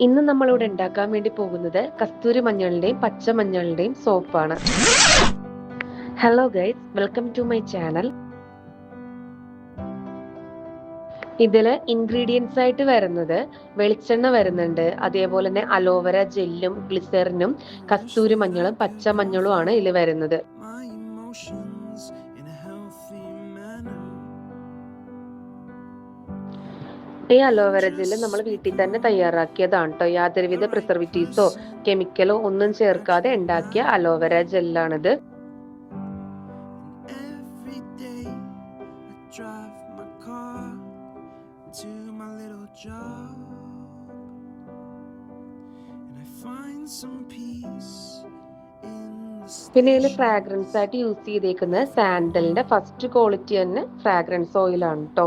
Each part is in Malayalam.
ഇന്ന് നമ്മളിവിടെ ഉണ്ടാക്കാൻ വേണ്ടി പോകുന്നത് കസ്തൂരി മഞ്ഞളിന്റെയും പച്ചമഞ്ഞളിന്റെയും സോപ്പാണ് hello guys welcome to my channel ഇതിൽ ഇൻഗ്രീഡിയൻസ് ആയിട്ട് വരുന്നത് വെളിച്ചെണ്ണ വരുന്നുണ്ട്. അതേപോലെ തന്നെ അലോവര ജെല്ലും ഗ്ലിസറിനും കസ്തൂരി മഞ്ഞളും പച്ചമഞ്ഞളും ആണ് ഇതിൽ വരുന്നത്. ഈ അലോവേര ജെല്ല് നമ്മൾ വീട്ടിൽ തന്നെ തയ്യാറാക്കിയതാണ് കേട്ടോ യാതൊരുവിധ പ്രിസർവേറ്റീവ്സോ കെമിക്കലോ ഒന്നും ചേർക്കാതെ ഉണ്ടാക്കിയ അലോവേര ജെല്ലാണിത് പിന്നെ ഇതിൽ ഫ്രാഗ്രൻസ് ആയിട്ട് യൂസ് ചെയ്തേക്കുന്നത് സാൻഡലിന്റെ ഫസ്റ്റ് ക്വാളിറ്റി തന്നെ ഫ്രാഗ്രൻസ് ഓയിലാണ് കേട്ടോ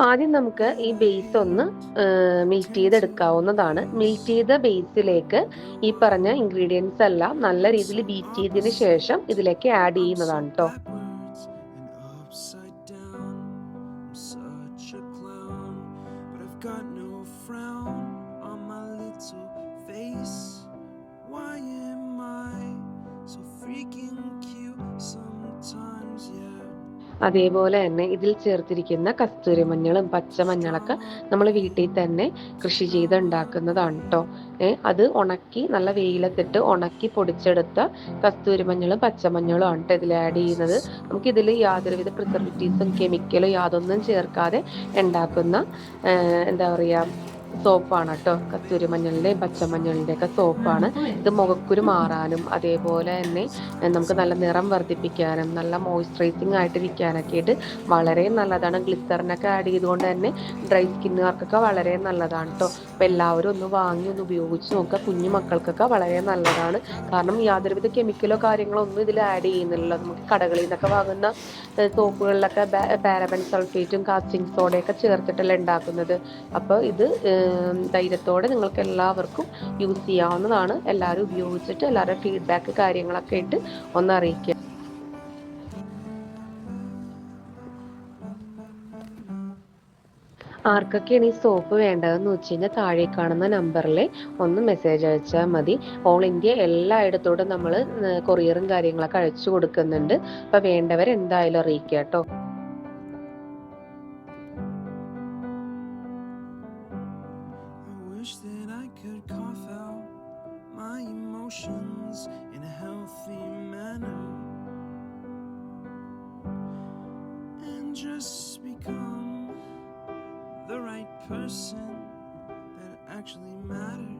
ആദ്യം നമുക്ക് ഈ ബേസ് ഒന്ന് മിൽറ്റ് ചെയ്തെടുക്കാവുന്നതാണ്. മിൽറ്റ് ചെയ്ത ബേസിലേക്ക് ഈ പറഞ്ഞ ഇൻഗ്രീഡിയൻസ് എല്ലാം നല്ല രീതിയിൽ ബീറ്റ് ചെയ്തതിന് ശേഷം ഇതിലേക്ക് ആഡ് ചെയ്യുന്നതാണ് കേട്ടോ അതേപോലെ തന്നെ ഇതിൽ ചേർത്തിരിക്കുന്ന കസ്തൂരി മഞ്ഞളും പച്ചമഞ്ഞളൊക്കെ നമ്മൾ വീട്ടിൽ തന്നെ കൃഷി ചെയ്ത് ഉണ്ടാക്കുന്നതാണ് കേട്ടോ അത് ഉണക്കി നല്ല വെയിലത്തിട്ട് ഉണക്കി പൊടിച്ചെടുത്ത കസ്തൂരി മഞ്ഞളും പച്ചമഞ്ഞളും ആണ് കേട്ടോ ഇതിൽ ആഡ് ചെയ്യുന്നത്. നമുക്ക് ഇതിൽ യാതൊരുവിധ പ്രിസർവേറ്റീവ്സും കെമിക്കലും യാതൊന്നും ചേർക്കാതെ ഉണ്ടാക്കുന്ന എന്താ പറയുക സോപ്പാണ് കേട്ടോ. കസ്തൂരി മഞ്ഞളിന്റെയും പച്ചമഞ്ഞളിന്റെ ഒക്കെ സോപ്പാണ് ഇത് മുഖക്കുരു മാറാനും അതേപോലെ തന്നെ നമുക്ക് നല്ല നിറം വർദ്ധിപ്പിക്കാനും നല്ല മോയ്സ്ചറൈസിങ് ആയിട്ടിരിക്കാനൊക്കെ ആയിട്ട് വളരെ നല്ലതാണ്. ഗ്ലിസറിനൊക്കെ ആഡ് ചെയ്തുകൊണ്ട് തന്നെ ഡ്രൈ സ്കിന്നുകാർക്കൊക്കെ വളരെ നല്ലതാണ് കേട്ടോ. അപ്പോൾ എല്ലാവരും ഒന്ന് വാങ്ങി ഒന്ന് ഉപയോഗിച്ച് നോക്കുക. കുഞ്ഞു മക്കൾക്കൊക്കെ വളരെ നല്ലതാണ്. കാരണം യാതൊരുവിധ കെമിക്കലോ കാര്യങ്ങളോ ഒന്നും ഇതിൽ ആഡ് ചെയ്യുന്നില്ലല്ലോ. നമുക്ക് കടകളിൽ നിന്നൊക്കെ വാങ്ങുന്ന സോപ്പുകളിലൊക്കെ പാരബൻ സൾഫേറ്റും കാസ്റ്റിംഗ് സോഡയൊക്കെ ചേർത്തിട്ടല്ല ഉണ്ടാക്കുന്നത്. അപ്പോൾ ഇത് ധൈര്യത്തോടെ നിങ്ങൾക്ക് എല്ലാവർക്കും യൂസ് ചെയ്യാവുന്നതാണ്. എല്ലാവരും ഉപയോഗിച്ചിട്ട് എല്ലാവരുടെ ഫീഡ്ബാക്ക് കാര്യങ്ങളൊക്കെ ഇട്ട് ഒന്ന് അറിയിക്കുക. ആർക്കൊക്കെയാണ് ഈ സോപ്പ് വേണ്ടതെന്ന് വെച്ച് കഴിഞ്ഞാൽ താഴെ കാണുന്ന നമ്പറിൽ ഒന്ന് മെസ്സേജ് അയച്ചാൽ മതി. ഓൾ ഇന്ത്യ എല്ലായിടത്തോടും നമ്മൾ കൊറിയറും കാര്യങ്ങളൊക്കെ അയച്ചു കൊടുക്കുന്നുണ്ട്. അപ്പോൾ വേണ്ടവർ എന്തായാലും അറിയിക്കുക കേട്ടോ. That I could cough out my emotions in a healthy manner and just become the right person that actually matters.